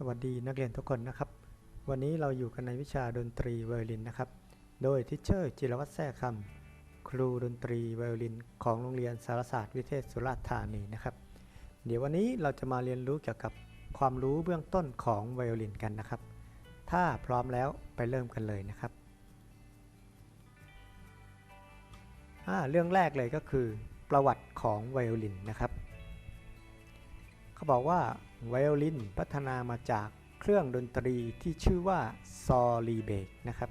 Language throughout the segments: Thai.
สวัสดีนักเรียนทุกคนนะครับ วันนี้เราอยู่กันในวิชาดนตรีไวโอลินนะครับ โดยทิชเชอร์จิรวัตรแท้คำครูดนตรีไวโอลิน ของโรงเรียนสารศาสตร์วิเทศสุราษฎร์ธานีนะครับ เดี๋ยววันนี้เราจะมาเรียนรู้เกี่ยวกับความรู้เบื้องต้นของไวโอลินกันนะครับ ถ้าพร้อมแล้วไปเริ่มกันเลยนะครับเรื่องแรกเลยก็คือประวัติของไวโอลินนะครับ เขาบอกว่า ไวโอลินพัฒนามาจากเครื่องดนตรีที่ชื่อว่าซอลีเบกนะครับ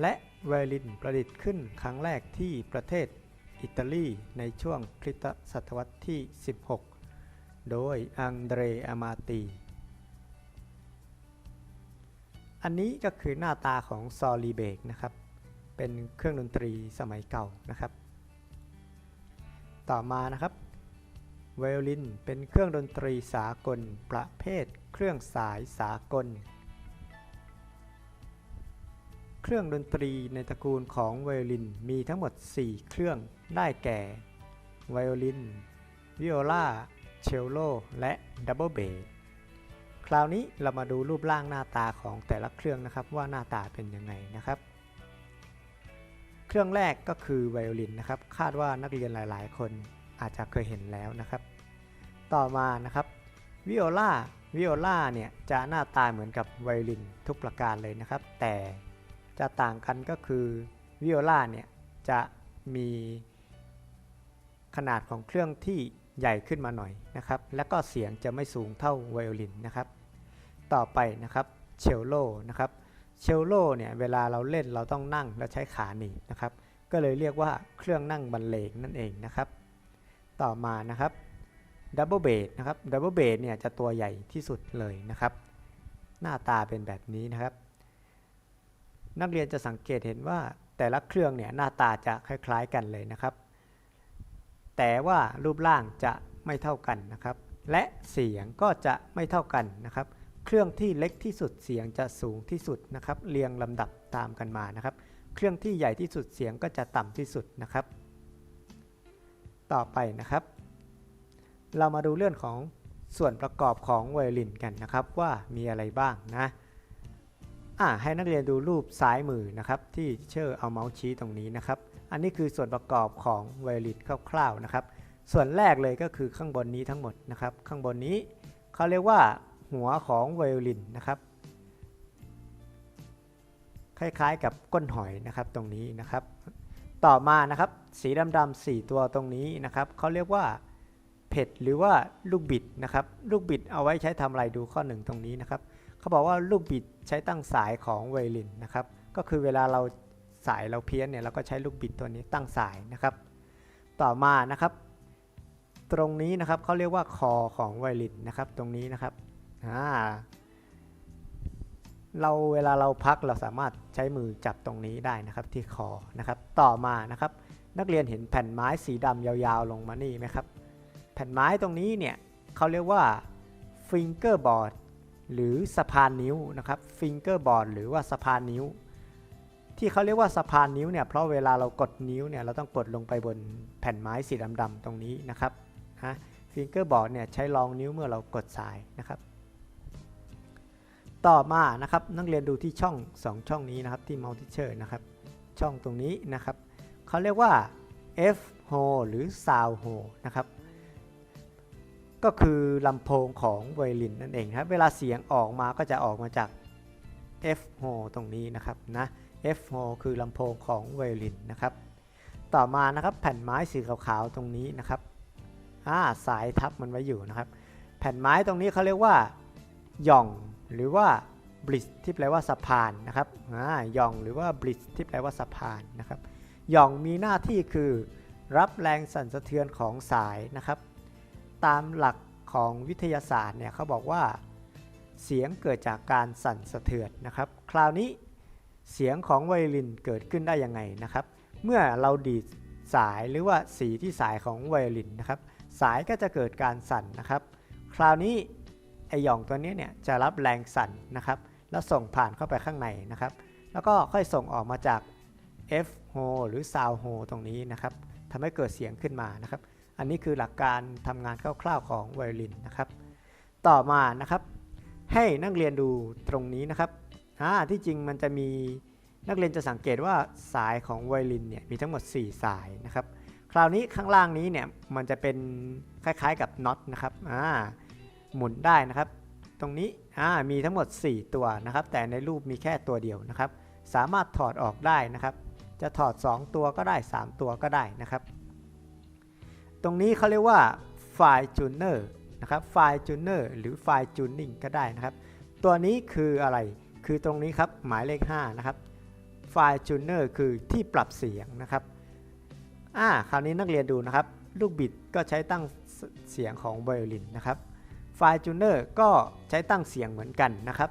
และไวโอลินประดิษฐ์ขึ้นครั้งแรกที่ประเทศอิตาลีในช่วงคริสตศตวรรษที่ 16 โดยอังเดรอามาตี อันนี้ก็คือหน้าตาของซอลีเบกนะครับ เป็นเครื่องดนตรีสมัยเก่านะครับ ต่อมานะครับ ไวโอลินเป็นเครื่องดนตรีสากล ประเภท เครื่องสายสากล เครื่องดนตรีในตระกูลของไวโอลินมีทั้งหมด 4 เครื่องได้แก่ ไวโอลิน วิโอลาเชลโล และดับเบิลเบสคราวนี้เรามาดูรูปร่างหน้าตาของแต่ละเครื่องนะครับว่าหน้าตาเป็นยังไงนะครับ เครื่องแรกก็คือไวโอลินนะครับ คาดว่านักเรียนหลาย ๆ คน อาจจะเคยเห็นแล้วนะครับ ต่อมานะครับวิโอลาวิโอลาเนี่ยจะหน้าตาเหมือนกับไวโอลินทุกประการเลยนะครับ แต่จะต่างกันก็คือวิโอลาเนี่ยจะมีขนาดของเครื่องที่ใหญ่ขึ้นมาหน่อยนะครับ และก็เสียงจะไม่สูงเท่าไวโอลินนะครับ ต่อไปนะครับเชลโลนะครับเชลโลเนี่ยเวลาเราเล่นเราต้องนั่งแล้วใช้ขาหนีนะครับ ก็เลยเรียกว่าเครื่องนั่งบรรเลงนั่นเองนะครับ ต่อมานะครับดับเบิลเบสนะครับดับเบิลเบสเนี่ยจะตัวใหญ่ที่สุดเลยนะครับ หน้าตาเป็นแบบนี้นะครับ นักเรียนจะสังเกตเห็นว่าแต่ละเครื่องเนี่ยหน้าตาจะคล้ายๆกันเลยนะครับ แต่ว่ารูปร่างจะไม่เท่ากันนะครับ และเสียงก็จะไม่เท่ากันนะครับ เครื่องที่เล็กที่สุดเสียงจะสูงที่สุดนะครับ เรียงลำดับตามกันมานะครับ เครื่องที่ใหญ่ที่สุดเสียงก็จะต่ำที่สุดนะครับ ต่อไปนะครับ เรามาดูเรื่องของส่วนประกอบของไวโอลินกันนะครับว่ามีอะไรบ้างนะอ่าให้นักเรียนดูรูปซ้ายมือนะครับ ที่เชอร์เอาเมาส์ชี้ตรงนี้นะครับ อันนี้คือส่วนประกอบของไวโอลินคร่าวๆนะครับ ส่วนแรกเลยก็คือข้างบนนี้ทั้งหมดนะครับ ข้างบนนี้เขาเรียกว่าหัวของไวโอลินนะครับ คล้ายๆกับก้นหอยนะครับตรงนี้นะครับ ต่อมานะครับ สีดำๆสี่ตัวตรงนี้นะครับเขาเรียกว่าเผ็ดหรือว่าลูกบิดนะครับ ลูกบิดเอาไว้ใช้ทำอะไรดูข้อหนึ่งตรงนี้นะครับเขาบอกว่าลูกบิดใช้ตั้งสายของไวลินนะครับ ก็คือเวลาเราสายเราเพี้ยนเนี่ยเราก็ใช้ลูกบิดตัวนี้ตั้งสายนะครับ ต่อมานะครับ ตรงนี้นะครับเขาเรียกว่าคอของไวลินนะครับ ตรงนี้นะครับอ่า เราเวลาเราพักเราสามารถใช้มือจับตรงนี้ได้นะครับที่คอนะครับ ต่อมานะครับ นักเรียนเห็นแผ่นไม้สีดำยาวๆลงมานี่ไหมครับ แผ่นไม้ตรงนี้เนี่ยเขาเรียกว่า fingerboard หรือสะพานนิ้วนะครับ fingerboard หรือว่าสะพานนิ้ว ที่เขาเรียกว่าสะพานนิ้วเนี่ยเพราะเวลาเรากดนิ้วเนี่ยเราต้องกดลงไปบนแผ่นไม้สีดำๆตรงนี้นะครับฮะ fingerboard เนี่ยใช้รองนิ้วเมื่อเรากดสายนะครับ ต่อมานะครับนักเรียนดูที่ช่อง 2 ช่องนี้นะครับที่ multi-teacher นะครับ ช่องตรงนี้นะครับเขาเรียกว่า F hole หรือ sound hole นะครับก็คือลำโพงของไวลินนั่นเองครับเวลาเสียงออกมาก็จะออกมาจาก F hole ตรงนี้นะครับนะ F hole คือลำโพงของไวลินนะครับ ต่อมานะครับแผ่นไม้สีขาวๆตรงนี้นะครับอ่าสายทับมันไว้อยู่นะครับ แผ่นไม้ตรงนี้เขาเรียกว่าหย่อง หรือว่าบริดที่แปลว่าสะพานนะครับอ่ายองหรือว่าบริดที่แปลว่าสะพานนะครับยองมีหน้าที่คือ รับแรงสั่นสะเทือนของสายนะครับ ตามหลักของวิทยาศาสตร์เนี่ยเขาบอกว่า เสียงเกิดจากการสั่นสะเทือนนะครับ คราวนี้เสียงของไวโอลินเกิดขึ้นได้ยังไงนะครับ เมื่อเราดีดสายหรือว่าสีที่สายของไวโอลินนะครับ สายก็จะเกิดการสั่นนะครับ คราวนี้ ไอหย่องตัวนี้เนี่ยจะรับแรงสั่นนะครับ แล้วส่งผ่านเข้าไปข้างในนะครับ แล้วก็ค่อยส่งออกมาจาก F hole หรือ sound hole ตรงนี้นะครับทำให้เกิดเสียงขึ้นมานะครับ อันนี้คือหลักการทำงานคร่าวๆของไวโอลินนะครับ ต่อมานะครับ ให้นักเรียนดูตรงนี้นะครับที่จริงมันจะมีนักเรียนจะสังเกตว่าสายของไวโอลินเนี่ยมีทั้งหมด 4 สายนะครับ คราวนี้ข้างล่างนี้เนี่ยมันจะเป็นคล้ายๆกับน็อตนะครับอ่า หมุนได้นะครับ ตรงนี้มีทั้งหมด 4 ตัวนะครับ แต่ในรูปมีแค่ตัวเดียวนะครับ สามารถถอดออกได้นะครับ จะถอด 2 ตัวก็ได้ 3 ตัวก็ได้นะครับ ตรงนี้เขาเรียกว่าไฟล์จูเนอร์นะครับไฟล์จูเนอร์หรือไฟล์จูนนิ่งก็ได้นะครับ ตัวนี้คืออะไรคือตรงนี้ครับหมายเลข 5 นะครับไฟล์จูเนอร์คือที่ปรับเสียงนะครับอ่าคราวนี้นักเรียนดูนะครับ ลูกบิดก็ใช้ตั้งเสียงของไวโอลินนะครับ ไฟล์จูเนอร์ก็ใช้ตั้งเสียงเหมือนกันนะครับ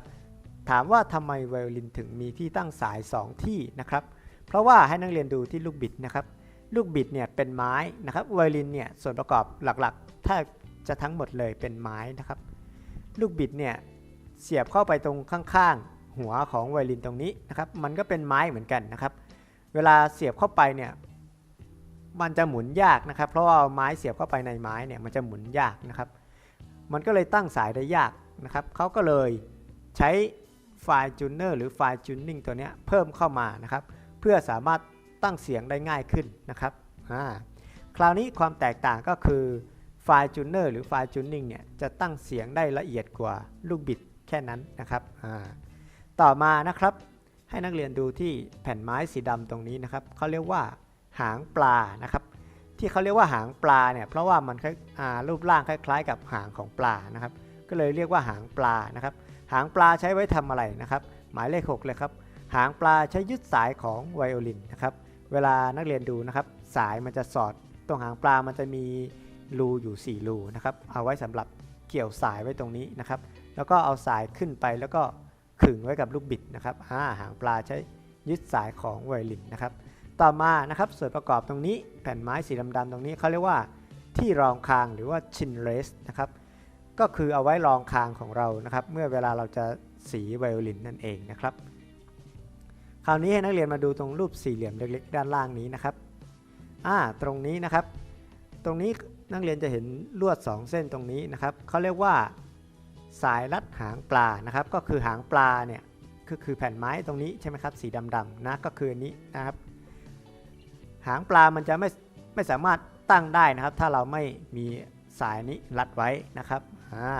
ถามว่าทำไมไวโอลินถึงมีที่ตั้งสาย 2 ที่นะครับ เพราะว่าให้นักเรียนดูที่ลูกบิดนะครับ ลูกบิดเนี่ยเป็นไม้นะครับไวโอลินเนี่ยส่วนประกอบหลักๆ ถ้าจะทั้งหมดเลยเป็นไม้นะครับ ลูกบิดเนี่ยเสียบเข้าไปตรงข้างๆ หัวของไวโอลินตรงนี้นะครับ มันก็เป็นไม้เหมือนกันนะครับ เวลาเสียบเข้าไปเนี่ยมันจะหมุนยากนะครับ เพราะว่าไม้เสียบเข้าไปในไม้เนี่ยมันจะหมุนยากนะครับ มันก็เลยตั้งสายได้ยากนะครับเขาก็เลยใช้ไฟล์จูเนอร์หรือไฟล์จูนนิ่งตัวนี้เพิ่มเข้ามานะครับเพื่อสามารถตั้งเสียงได้ง่ายขึ้นนะครับอ่าคราวนี้ความแตกต่างก็คือไฟล์จูเนอร์หรือไฟล์จูนนิ่งเนี่ยจะตั้งเสียงได้ละเอียดกว่าลูกบิดแค่นั้นนะครับอ่าต่อมานะครับให้นักเรียนดูที่แผ่นไม้สีดำตรงนี้นะครับเขาเรียกว่าหางปลานะครับ ที่เขาเรียกว่าหางปลาเนี่ยเพราะว่ามันคล้ายรูปร่างคล้าย ๆ กับหางของปลานะครับ ก็เลยเรียกว่าหางปลานะครับ หางปลาใช้ไว้ทำอะไรนะครับ หมายเลข 6 เลยครับ หางปลาใช้ยึดสายของไวโอลินนะครับ เวลานักเรียนดูนะครับ สายมันจะสอดตรงหางปลามันจะมีรูอยู่4รูนะครับเอาไว้สำหรับเกี่ยวสายไว้ตรงนี้นะครับ แล้วก็เอาสายขึ้นไปแล้วก็ขึงไว้กับลูกบิดนะครับอ่าหางปลาใช้ยึดสายของไวโอลินนะครับ ต่อมานะครับส่วนประกอบตรงนี้แผ่นไม้สีดำๆตรงนี้เขาเรียกว่าที่รองคางหรือว่าชินเรสนะครับก็คือเอาไว้รองคางของเรานะครับ เมื่อเวลาเราจะสีไวโอลินนั่นเองนะครับ คราวนี้ให้นักเรียนมาดูตรงรูปสี่เหลี่ยมเล็กๆ ด้านล่างนี้นะครับอ่าตรงนี้นะครับ ตรงนี้นักเรียนจะเห็นลวด 2 เส้นตรงนี้นะครับเขาเรียกว่าสายรัดหางปลานะครับ ก็คือหางปลาเนี่ยก็คือแผ่นไม้ตรงนี้ใช่ไหมครับสีดำๆนะก็คืออันนี้นะครับ หางปลามันจะไม่ไม่สามารถตั้งได้นะครับ ถ้าเราไม่มีสายนี้รัดไว้นะครับอ่า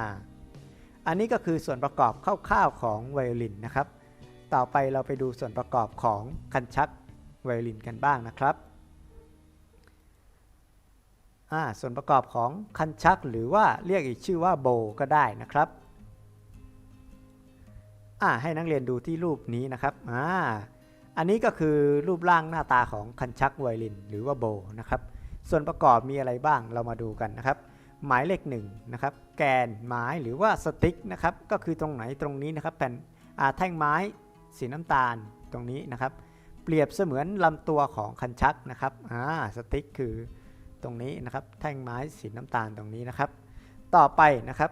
อันนี้ก็คือส่วนประกอบคร่าวๆของไวโอลินนะครับ ต่อไปเราไปดูส่วนประกอบของคันชักไวโอลินกันบ้างนะครับอ่าส่วนประกอบของคันชักหรือว่าเรียกอีกชื่อว่าโบก็ได้นะครับอ่าให้นักเรียนดูที่รูปนี้นะครับ อันนี้ก็คือรูปร่างหน้าตาของคันชักไวโอลินหรือว่าโบนะครับ ส่วนประกอบมีอะไรบ้างเรามาดูกันนะครับ หมายเลขหนึ่งนะครับ แกนไม้หรือว่าสติ๊กนะครับ ก็คือตรงไหนตรงนี้นะครับแผ่นแท่งไม้สีน้ำตาลตรงนี้นะครับ เปรียบเสมือนลำตัวของคันชักนะครับอ่าสติ๊กคือตรงนี้นะครับ แท่งไม้สีน้ำตาลตรงนี้นะครับ ต่อไปนะครับ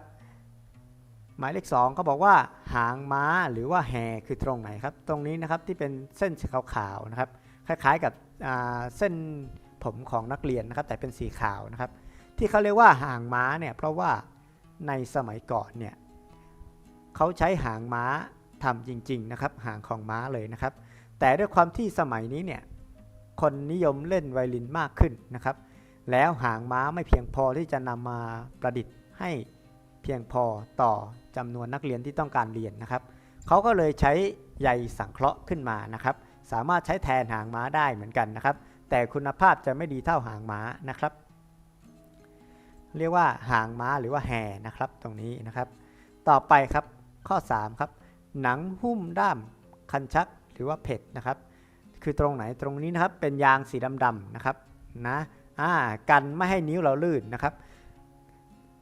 มายเลข2ก็บอกว่าหางม้าหรือว่าแห่คือตรงไหนครับ ตรงนี้นะครับที่เป็นเส้นขาวๆนะครับ คล้ายๆกับเส้นผมของนักเรียนนะครับ แต่เป็นสีขาวนะครับ ที่เขาเรียกว่าหางม้าเนี่ยเพราะว่าในสมัยก่อนเนี่ยเขาใช้หางม้าทำจริงๆนะครับหางของม้าเลยนะครับ แต่ด้วยความที่สมัยนี้เนี่ยคนนิยมเล่นไวลินมากขึ้นนะครับ แล้วหางม้าไม่เพียงพอที่จะนำมาประดิษฐ์ให้ เพียงพอต่อจำนวนนักเรียนที่ต้องการเรียนนะครับเขาก็เลยใช้ใยสังเคราะห์ขึ้นมานะครับ สามารถใช้แทนหางม้าได้เหมือนกันนะครับ แต่คุณภาพจะไม่ดีเท่าหางม้านะครับ เรียกว่าหางม้าหรือว่าแห่นะครับตรงนี้นะครับ ต่อไปครับข้อ 3 ครับ หนังหุ้มด้ามคันชักหรือว่าเผ็ดนะครับ คือตรงไหนตรงนี้นะครับเป็นยางสีดำๆนะครับนะอ่ากันไม่ให้นิ้วเราลื่นนะครับ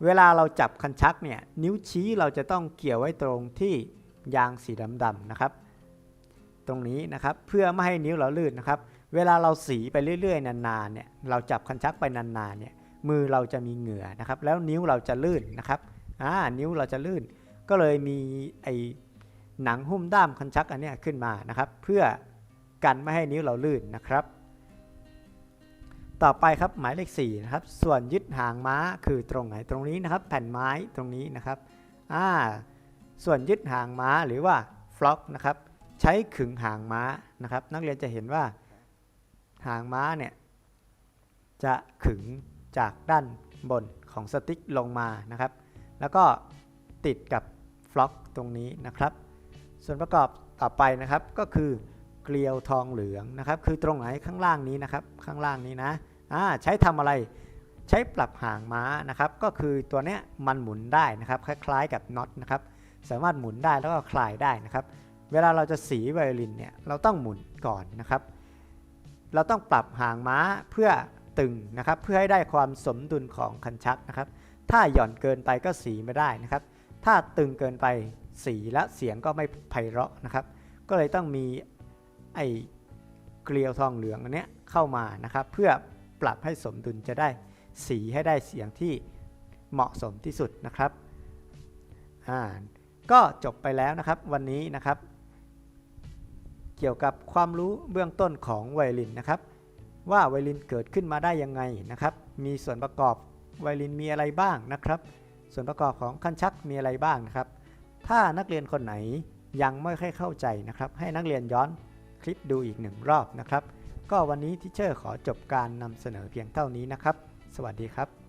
เวลาเราจับคันชักเนี่ยนิ้วชี้เราจะต้องเกี่ยวไว้ตรงที่ยางสีดำๆนะครับ ตรงนี้นะครับเพื่อไม่ให้นิ้วเราลื่นนะครับ เวลาเราสีไปเรื่อยๆนานๆเนี่ยเราจับคันชักไปนานๆเนี่ยมือเราจะมีเหงื่อนะครับ แล้วนิ้วเราจะลื่นนะครับอ่านิ้วเราจะลื่น ก็เลยมีไอหนังหุ้มด้ามคันชักอันเนี้ยขึ้นมานะครับ เพื่อกันไม่ให้นิ้วเราลื่นนะครับ ต่อไปครับหมายเลข4นะครับส่วนยึดหางม้าคือตรงไหนตรงนี้นะครับ แผ่นไม้ตรงนี้นะครับอ่าส่วนยึดหางม้าหรือว่าฟล็อกนะครับใช้ขึงหางม้านะครับ นักเรียนจะเห็นว่าหางม้าเนี่ยจะขึงจากด้านบนของสติ๊กลงมานะครับ แล้วก็ติดกับฟล็อกตรงนี้นะครับ ส่วนประกอบต่อไปนะครับก็คือเกลียวทองเหลืองนะครับ คือตรงไหนข้างล่างนี้นะครับ ข้างล่างนี้นะ ใช้ทำอะไรใช้ปรับหางม้านะครับ ก็คือตัวเนี้ยมันหมุนได้นะครับ คล้ายๆกับน็อตนะครับสามารถหมุนได้แล้วก็คลายได้นะครับ เวลาเราจะสีไวโอลินเนี่ยเราต้องหมุนก่อนนะครับ เราต้องปรับหางม้าเพื่อตึงนะครับ เพื่อให้ได้ความสมดุลของคันชักนะครับ ถ้าหย่อนเกินไปก็สีไม่ได้นะครับ ถ้าตึงเกินไปสีและเสียงก็ไม่ไพเราะนะครับ ก็เลยต้องมีไอ้เกลียวทองเหลืองอันเนี้ยเข้ามานะครับ เพื่อ ปรับให้สมดุลจะได้สีให้ได้เสียงที่เหมาะสมที่สุดนะครับอ่าก็จบไปแล้วนะครับวันนี้นะครับ เกี่ยวกับความรู้เบื้องต้นของไวลินนะครับ ว่าไวลินเกิดขึ้นมาได้ยังไงนะครับ มีส่วนประกอบไวลินมีอะไรบ้างนะครับ ส่วนประกอบของคันชักมีอะไรบ้างนะครับ ถ้านักเรียนคนไหนยังไม่ค่อยเข้าใจนะครับ ให้นักเรียนย้อนคลิปดูอีกหนึ่งรอบนะครับ ก็วันนี้ทิเชอร์ขอจบการนำเสนอเพียงเท่านี้นะครับ สวัสดีครับ